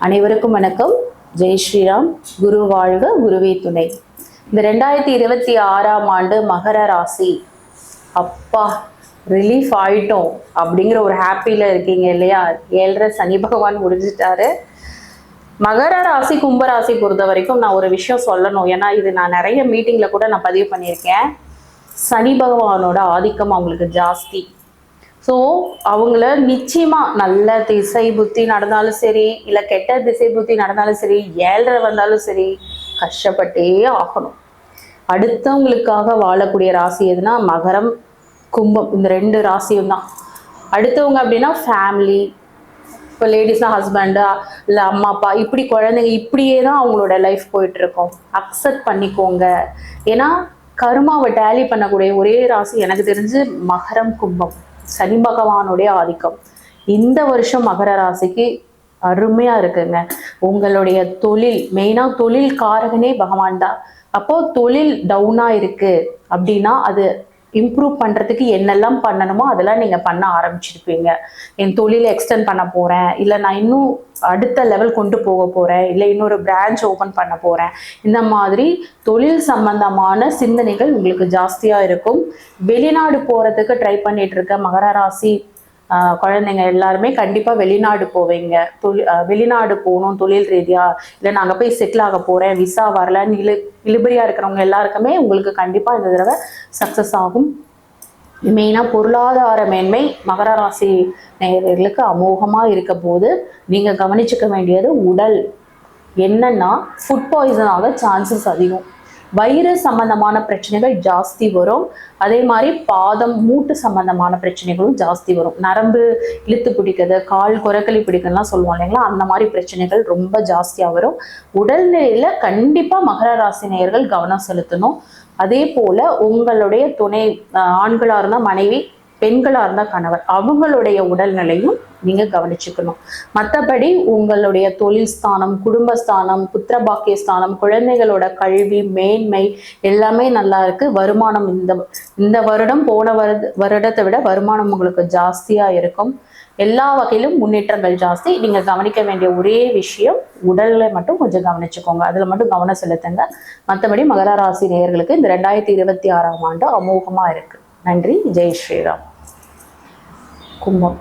அனைவருக்கும் வணக்கம். ஜெய் ஸ்ரீராம். குரு வாழ்க குருவே துணை. இந்த ரெண்டாயிரத்தி இருபத்தி ஆறாம் ஆண்டு மகர ராசி. அப்பா ரிலீஃப் ஆயிட்டோம் அப்படிங்கிற ஒரு ஹாப்பியில் இருக்கீங்க இல்லையா? ஏழரை சனி பகவான் முடிஞ்சிட்டாரு. மகர ராசி கும்பராசி பொறுத்த வரைக்கும் நான் ஒரு விஷயம் சொல்லணும். ஏன்னா இது நான் நிறைய மீட்டிங்கில் கூட நான் பதிவு பண்ணியிருக்கேன். சனி பகவானோட ஆதிக்கம் அவங்களுக்கு ஜாஸ்தி. ஸோ அவங்கள நிச்சயமா நல்ல திசை புத்தி நடந்தாலும் சரி இல்லை கெட்ட திசை புத்தி நடந்தாலும் சரி ஏழரை வந்தாலும் சரி கஷ்டப்பட்டே ஆகணும். அடுத்தவங்களுக்காக வாழக்கூடிய ராசி எதுனா மகரம் கும்பம் இந்த ரெண்டு ராசியும் தான். அடுத்தவங்க அப்படின்னா ஃபேமிலி இப்போ லேடிஸ்னால் ஹஸ்பண்டா இல்லை அம்மா அப்பா இப்படி குழந்தைங்க இப்படியே தான் அவங்களோட லைஃப் போயிட்டு இருக்கும் அக்செப்ட் பண்ணிக்கோங்க. ஏன்னா கருமாவை டேலி பண்ணக்கூடிய ஒரே ராசி எனக்கு தெரிஞ்சு மகரம் கும்பம். சனி பகவானுடைய ஆதிக்கம். இந்த வருஷம் மகர ராசிக்கு அருமையா இருக்குங்க. உங்களுடைய தொழில் மெயினா தொழில் காரகனே பகவான் தான். அப்போ தொழில் டவுனா இருக்கு. அப்படின்னா அது இம்ப்ரூவ் பண்ணுறதுக்கு என்னெல்லாம் பண்ணணுமோ அதெல்லாம் நீங்கள் பண்ண ஆரம்பிச்சிருப்பீங்க. என் தொழிலை எக்ஸ்டெண்ட் பண்ண போகிறேன் இல்லை நான் இன்னும் அடுத்த லெவல் கொண்டு போக போகிறேன் இல்லை இன்னொரு பிரான்ச் ஓப்பன் பண்ண போகிறேன் இந்த மாதிரி தொழில் சம்பந்தமான சிந்தனைகள் உங்களுக்கு ஜாஸ்தியாக இருக்கும். வெளிநாடு போகிறதுக்கு ட்ரை பண்ணிகிட்டு இருக்க மகர ராசி குழந்தைங்க எல்லாருமே கண்டிப்பாக வெளிநாடு போவீங்க. தொழில் வெளிநாடு போகணும் தொழில் ரீதியாக இல்லை நான் போய் செட்டில் ஆக போகிறேன் விசா வரலன்னு இழு இழுபறியாக இருக்கிறவங்க எல்லாருக்குமே உங்களுக்கு கண்டிப்பாக இந்த தடவை சக்ஸஸ் ஆகும். மெயினாக பொருளாதார மேன்மை மகர ராசி நேயர்களுக்கு அமோகமாக இருக்க போது நீங்கள் கவனிச்சுக்க வேண்டியது உடல். என்னன்னா ஃபுட் பாய்சன் ஆக சான்சஸ் அதிகம். வயிறு சம்பந்தமான பிரச்சனைகள் ஜாஸ்தி வரும். அதே மாதிரி பாதம் மூட்டு சம்பந்தமான பிரச்சனைகளும் ஜாஸ்தி வரும். நரம்பு இழுத்து பிடிக்கிறது கால் குரக்கலி பிடிக்கிறதுலாம் சொல்லுவோம் இல்லைங்களா? அந்த மாதிரி பிரச்சனைகள் ரொம்ப ஜாஸ்தியாக வரும். உடல்நிலையில கண்டிப்பாக மகர ராசி நேயர்கள் கவனம் செலுத்தணும். அதே போல உங்களுடைய துணை ஆண்களாக இருந்தால் மனைவி பெண்களாக இருந்தால் கணவர். அவங்களுடைய உடல்நிலையும் நீங்கள் கவனிச்சுக்கணும். மற்றபடி உங்களுடைய தொழில் ஸ்தானம் குடும்பஸ்தானம் புத்திரபாக்கிய ஸ்தானம் குழந்தைகளோட கல்வி மேன்மை எல்லாமே நல்லா இருக்கு. வருமானம் இந்த இந்த வருடம் போன வருட வருடத்தை விட வருமானம் உங்களுக்கு ஜாஸ்தியாக இருக்கும். எல்லா வகையிலும் முன்னேற்றங்கள் ஜாஸ்தி. நீங்கள் கவனிக்க வேண்டிய ஒரே விஷயம் உடலை மட்டும் கொஞ்சம் கவனிச்சுக்கோங்க. அதில் மட்டும் கவனம் செலுத்துங்க. மற்றபடி மகர ராசி நேயர்களுக்கு இந்த ரெண்டாயிரத்தி இருபத்தி ஆறாம் ஆண்டு அமோகமாக இருக்குது நன்றி. ஜெய் ஸ்ரீராம். கும்பம்